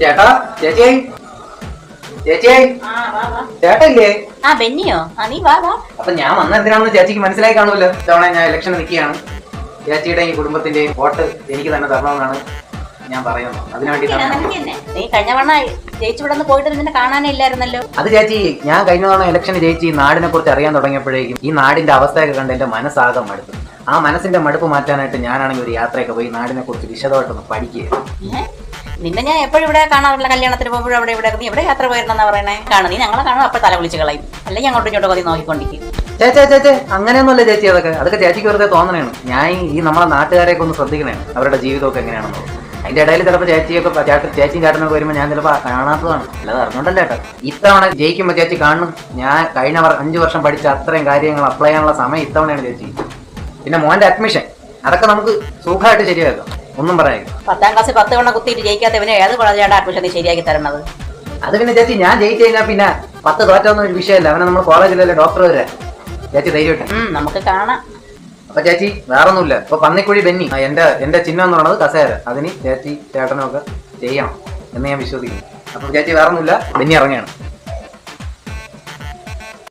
ചേട്ടാ ചേച്ചി. ചേച്ചി. ചേട്ടല്ലേ ആ ബെന്നിയോ? ആ നീ വാ വാ. അപ്പൊ ഞാൻ വന്ന എന്തിനാണെന്ന് ചേച്ചിക്ക് മനസ്സിലായി കാണുമല്ലോ. ഇത്തവണ ഞാൻ ഇലക്ഷൻ നിൽക്കുകയാണ്. ചേച്ചിയുടെ ഈ കുടുംബത്തിന്റെ വോട്ട് എനിക്ക് തന്നെ തരണമെന്നാണ് ഞാൻ പറയുന്നത്. അതിനുവേണ്ടി നീ കഴിഞ്ഞ ഇവിടെ പോയിട്ട് നിന്നെ കാണാനേ ഇല്ലായിരുന്നല്ലോ. അത് ചേച്ചി ഞാൻ കഴിഞ്ഞ തവണ ഇലക്ഷൻ ജയിച്ച് ഈ നാടിനെ കുറിച്ച് അറിയാൻ തുടങ്ങിയപ്പോഴേക്കും ഈ നാടിന്റെ അവസ്ഥയൊക്കെ കണ്ട് എന്റെ മനസ്സാകെ മടുത്തു. ആ മനസ്സിന്റെ മടുപ്പ് മാറ്റാനായിട്ട് ഞാനാണെങ്കിൽ ഒരു യാത്രയൊക്കെ പോയി നാടിനെ കുറിച്ച് വിശദമായിട്ടൊന്ന് പഠിക്കുക ഏ? നിന്നെ ഞാൻ എപ്പോഴും ഇവിടെ കാണാറില്ല. കല്യാണത്തിന് പോകുമ്പോഴും അവിടെ ഇവിടെ നീ എവിടെ യാത്ര പോയിരുന്നെന്നാ പറയണേ? കാണും. നീ ഞങ്ങളെ കാണും അപ്പൊ തല വിളിച്ച് കളയും. അല്ലെങ്കിൽ അങ്ങോട്ടും ഇങ്ങോട്ടും കൊതി നോക്കിക്കൊണ്ടിരിക്കും. ചേച്ചേ ചേച്ചേ അങ്ങനെയൊന്നുമല്ല ചേച്ചി അതൊക്കെ. അതൊക്കെ ചേച്ചിക്ക് വെറുതെ തോന്നണേണ്. ഞാൻ ഈ നമ്മളെ നാട്ടുകാരെയൊക്കെ ഒന്ന് ശ്രദ്ധിക്കണേ. അവരുടെ ജീവിതമൊക്കെ എങ്ങനെയാണെന്ന്. അതിന്റെ ഇടയിൽ ചിലപ്പോൾ ചേച്ചിയൊക്കെ ചേട്ടൻ ചേച്ചിയും ചേട്ടനൊക്കെ വരുമ്പോൾ ഞാൻ ചിലപ്പോൾ കാണാത്തതാണ്. അല്ലാതെ അറിഞ്ഞോണ്ടല്ല ചേട്ടാ ഇത്തവണ ജയിക്കുമ്പോൾ ചേച്ചി കാണും ഞാൻ കഴിഞ്ഞ അഞ്ച് വർഷം പഠിച്ച അത്രയും കാര്യങ്ങൾ അപ്ലൈ ചെയ്യാനുള്ള സമയം ഇത്തവണയാണ് ചേച്ചി. പിന്നെ മോന്റെ അഡ്മിഷൻ അതൊക്കെ നമുക്ക് സുഖമായിട്ട് ശരിയാക്കാം. ഒന്നും പറയാം പത്താം ക്ലാസ്സിൽ പത്ത് തവണ കുത്തിയിട്ട് ജയിക്കാത്ത പിന്നെ ഏത് കോളേജാണ് അഡ്മിഷൻ ശരിയാക്കി തരണത്? അത് പിന്നെ ചേച്ചി ഞാൻ ജയിച്ചു കഴിഞ്ഞാൽ പിന്നെ പത്ത് തോറ്റൊന്നും ഒരു വിഷയമല്ല. അവനെ നമ്മൾ കോളേജിലല്ലേ ഡോക്ടർ വരെ ചേച്ചി ധൈര്യമായിട്ട്. ഉം നമുക്ക് കാണാം. അപ്പൊ ചേച്ചി വേറൊന്നുമില്ല. ഇപ്പൊ പന്നിക്കുഴി ബെന്നി. എന്റെ എന്റെ ചിഹ്നം എന്ന് പറയുന്നത് കസേര. അതിന് ചേച്ചി ചേട്ടനൊക്കെ ചെയ്യണം എന്ന് ഞാൻ വിശ്വസിക്കുന്നു. അപ്പൊ ചേച്ചി വേറൊന്നുമില്ല. ബെന്നി ഇറങ്ങുകയാണ്.